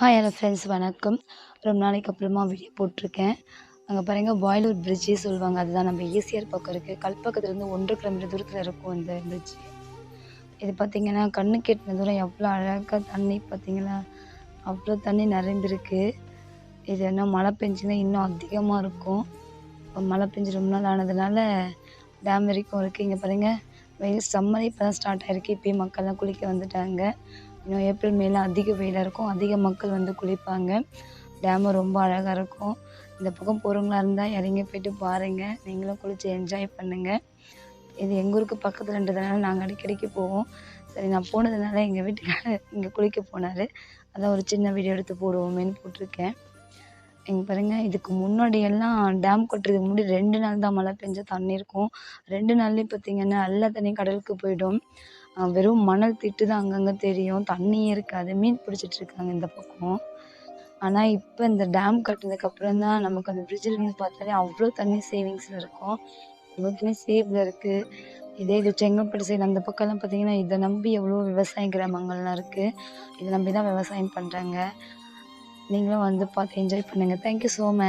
Hi hello friends வணக்கம். ரொம்ப நாளைக்கு அப்புறமா வீடியோ போட்டிருக்கேன். அங்கே பாருங்கள் பாய்லூர் பிரிட்ஜே சொல்லுவாங்க. அதுதான் நம்ம ஈசிஆர் பக்கம் இருக்குது கல்பக்கத்துலேருந்து ஒன்றரை கிலோமீட்டர் தூரத்தில் இருக்கும் அந்த பிரிட்ஜ் இது பார்த்திங்கன்னா கண்ணுக்கு எட்டின தூரம் எவ்வளோ அழகாக தண்ணி பார்த்திங்களா அவ்வளோ தண்ணி நிறைந்திருக்கு. இது என்ன மழை பெஞ்சுன்னா இன்னும் அதிகமாக இருக்கும். இப்போ மழை பெஞ்சு ரொம்ப நாள் ஆனதுனால டேம் வரைக்கும் இருக்குது இங்கே பாருங்கள் வெயில் சம்மர் இப்போ தான் ஸ்டார்ட் ஆகிருக்கு இப்போயும் மக்கள்லாம் குளிக்க வந்துட்டாங்க. இன்னும் ஏப்ரல் மேல அதிக வெயிலாக இருக்கும். அதிக மக்கள் வந்து குளிப்பாங்க. டேமு ரொம்ப அழகாக இருக்கும். இந்த பக்கம் போகிறவங்களா இருந்தால் இறங்கி போயிட்டு பாருங்கள் நீங்களும் குளித்து என்ஜாய் பண்ணுங்கள் இது எங்கள் ஊருக்கு பக்கத்துலன்றதுனால நாங்கள் அடிக்கடிக்கு போவோம். சரி நான் போனதுனால எங்கள் வீட்டுக்காரர் இங்கே குளிக்க போனார். அதான் ஒரு சின்ன வீடியோ எடுத்து போடுவோமேன்னு போட்டிருக்கேன். இங்கே பாருங்கள் இதுக்கு முன்னாடியெல்லாம் டேம் கட்டுறதுக்கு முன்னாடி ரெண்டு நாள் தான் மழை பெஞ்ச தண்ணி இருக்கும். ரெண்டு நாள்லேயும் பார்த்தீங்கன்னா எல்லா தண்ணியும் கடலுக்கு போயிடும். வெறும் மணல் திட்டு தான் அங்கங்கே தெரியும். தண்ணியே இருக்காது. மீன் பிடிச்சிட்டு இருக்காங்க இந்த பக்கம். ஆனால் இப்போ இந்த டேம் கட்டினதுக்கப்புறம் தான் நமக்கு அந்த பிரிட்ஜில் இருந்து பார்த்தாலே அவ்வளோ தண்ணி சேவிங்ஸில் இருக்கும். அவ்வளோ தண்ணி சேவில் இருக்குது இதே இது செங்கல்பட்டு சைடு அந்த பக்கம்லாம் பார்த்தீங்கன்னா இதை நம்பி எவ்வளோ விவசாய கிராமங்கள்லாம் இருக்குது இதை நம்பி தான் விவசாயம் பண்ணுறாங்க நீங்களும் வந்து பார்த்து என்ஜாய் பண்ணுங்கள் தேங்க்யூ ஸோ மச்